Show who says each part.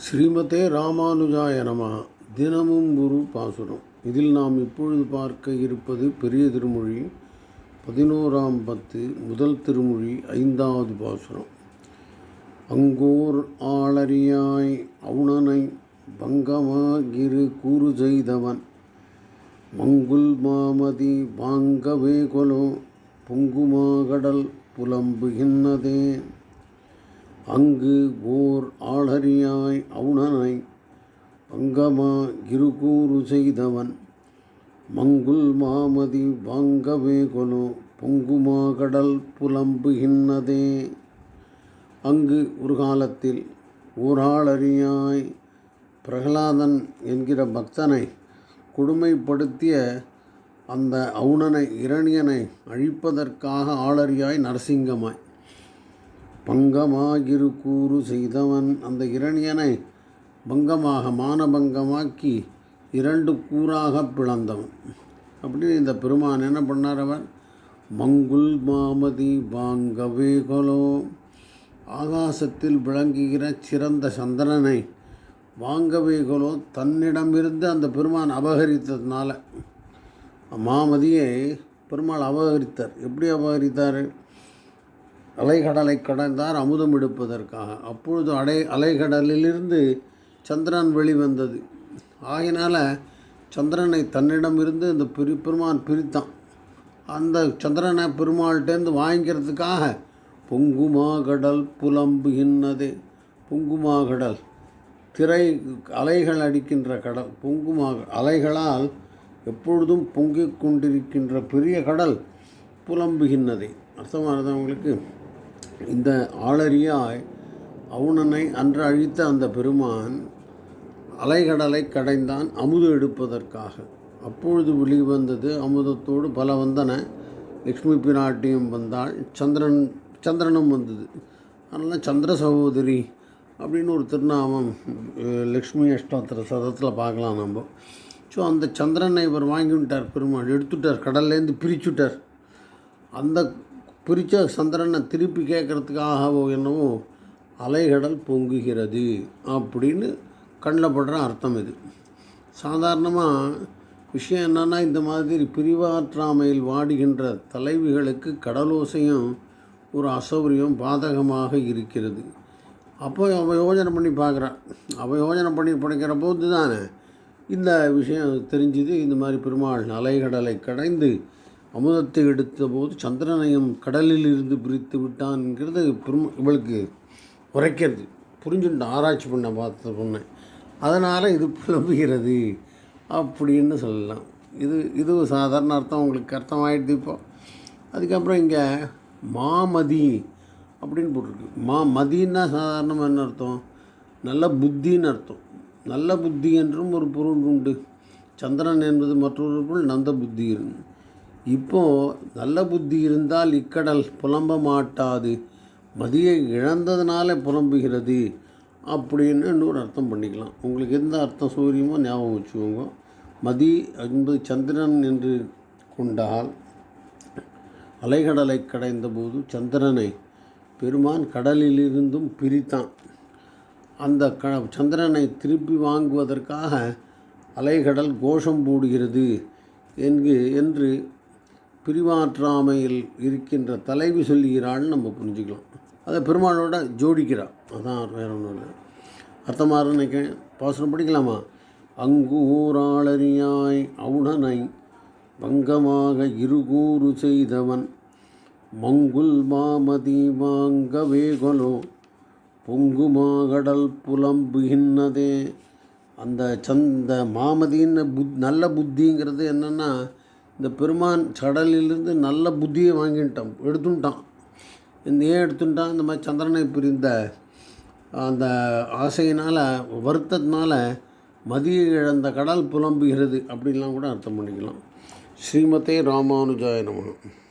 Speaker 1: ஸ்ரீமதே ராமானுஜாய நம. தினமும் குரு பாசுரம். இதில் நாம் இப்பொழுது பார்க்க இருப்பது பெரிய திருமொழி பதினோராம் பத்து முதல் திருமொழி ஐந்தாவது பாசுரம். அங்கோர் ஆளறியாய் அவுணனை பங்கமாகிரு கூறு செய்தவன். மங்குல் மாமதி வாங்கவே கொலோ பொங்குமாகடல் புலம்புகின்றதே அங்கு ஓர் ஆளறியாய் அவுணனை பங்கமா இருகூறு செய்தவன் மங்குல் மாமதி வாங்கவே கொலோ பொங்குமாகடல் புலம்புகின்றதே அங்கு ஒரு காலத்தில் ஊராளறியாய் பிரகலாதன் என்கிற பக்தனை கொடுமைப்படுத்திய அந்த அவுணனை இரணியனை அழிப்பதற்காக ஆளறியாய் நரசிங்கமாய். பங்கமாகிரு கூறு செய்தவன் அந்த இரணியனை பங்கமாக மானபங்கமாக்கி இரண்டு கூறாக பிளந்தவன். அப்படின்னு இந்த பெருமான் என்ன பண்ணார் அவர்? மங்குல் மாமதி வாங்கவே கொலோ. ஆகாசத்தில் விளங்குகிற சிறந்த சந்திரனை வாங்கவே கொலோ. தன்னிடமிருந்து அந்த பெருமான் அபகரித்ததுனால. மாமதியை பெருமாள் அபகரித்தார். எப்படி அபகரித்தார்? அலைகடலை கடந்தார் அமுதம் எடுப்பதற்காக. அப்பொழுது அடை அலைகடலிலிருந்து சந்திரன் வெளிவந்தது. ஆகினால சந்திரனை தன்னிடமிருந்து இந்த பிரி பெருமான் பிரித்தான். அந்த சந்திரனை பெருமாள்கிட்டேருந்து வாங்கிக்கிறதுக்காக பொங்குமா கடல் பொங்குமாகடல் பொங்குமா கடல். திரை அலைகள் அடிக்கின்ற கடல். பொங்குமா அலைகளால் எப்பொழுதும் பொங்கிக் கொண்டிருக்கின்ற பெரிய கடல் புலம்புகின்னதே. அர்த்தமானது அவங்களுக்கு இந்த ஆளறியாய் அவுணனை அன்று அழித்த அந்த பெருமான் அலைகடலை கடைந்தான் அமுது எடுப்பதற்காக. அப்பொழுது வெளி வந்தது அமுதத்தோடு பல வந்தன. லக்ஷ்மி பிராட்டியும் வந்தாள். சந்திரன் சந்திரனும் வந்தது. அதனால் சந்திர சகோதரி அப்படின்னு ஒரு திருநாமம் லக்ஷ்மி அஷ்டோத்திர சதத்தில் பார்க்கலாம் நம்ம. ஸோ அந்த சந்திரனை இவர் வாங்கி விட்டார் பெருமாள். எடுத்துட்டார் கடல்லேருந்து பிரிச்சுட்டார். அந்த பிரித்த சந்திரனை திருப்பி கேட்குறதுக்காகவோ என்னவோ அலைகடல் பொங்குகிறது அப்படின்னு கண்ணில் படுற அர்த்தம் இது. சாதாரணமாக விஷயம் என்னென்னா இந்த மாதிரி பிரிவாற்றாமையில் வாடுகின்ற தலைவிகளுக்கு கடலோசையும் ஒரு அசௌரியம் பாதகமாக இருக்கிறது. அப்போ அவள் யோஜனை பண்ணி பார்க்குறான் அவள் யோஜனை பண்ணி படிக்கிற போது தானே இந்த விஷயம் தெரிஞ்சுது. இந்த மாதிரி பெருமாள் அலைகடலை கடைந்து அமுதத்தை எடுத்த போது சந்திரனையும் கடலில் இருந்து பிரித்து விட்டான்ங்கிறது பெரும் இவளுக்கு உரைக்கிறது. புரிஞ்சுட்டு ஆராய்ச்சி பண்ண பார்த்த பொண்ணு. அதனால் இது புலம்புகிறது அப்படின்னு சொல்லலாம். இது இது சாதாரண அர்த்தம். உங்களுக்கு அர்த்தம் ஆகிடுது இப்போ. அதுக்கப்புறம் இங்கே மாமதி அப்படின்னு போட்டிருக்கு. மா மதின்னா சாதாரணமாக என்ன அர்த்தம்? நல்ல புத்தின்னு அர்த்தம். நல்ல புத்தி என்றும் ஒரு பொருள் உண்டு. சந்திரன் என்பது மற்றொரு பொருள் நந்த புத்தி இருந்து இப்போது நல்ல புத்தி இருந்தால் இக்கடல் புலம்ப மாட்டாது. மதியை இழந்ததுனால புலம்புகிறது அப்படின்னு இன்னொரு அர்த்தம் பண்ணிக்கலாம். உங்களுக்கு எந்த அர்த்தம் சூரியமோ ஞாபகம் வச்சுக்கோங்க. மதி என்பது சந்திரன் என்று கொண்டால் அலைகடலை கடைந்த போது சந்திரனை பெருமான் கடலிலிருந்தும் பிரித்தான். அந்த க சந்திரனை திருப்பி வாங்குவதற்காக அலைகடல் கோஷம் போடுகிறது என்று என்று பிரிவாற்றாமையில் இருக்கின்ற தலைவி சொல்லுகிறாள்னு நம்ம புரிஞ்சுக்கலாம். அதை பெருமாளோட ஜோடிக்கிறாள் அதான் வேற ஒன்றும் இல்லை. அர்த்தமாக நினைக்கிறேன். பாசனம் படிக்கலாமா? அங்கு ஊராளறியாய் அவுணனை பங்கமாக இருகூறு செய்தவன் மங்குல் மாமதி வாங்கவே கொலோ பொங்குமாகடல் புலம்புகின்றதே அந்த சந்த மாமதின்னு புத் நல்ல புத்திங்கிறது என்னென்னா இந்த பெருமான் சடலிலிருந்து நல்ல புத்தியை வாங்கிட்டான் எடுத்துட்டான் இந்த ஏன் எடுத்துட்டான் இந்த மாதிரி சந்திரனை பிரிந்த அந்த ஆசையினால் வருத்தத்தினால மதியை இழந்த கடல் புலம்புகிறது அப்படின்லாம் கூட அர்த்தம் பண்ணிக்கலாம். ஸ்ரீமதே ராமானுஜாய நமகம்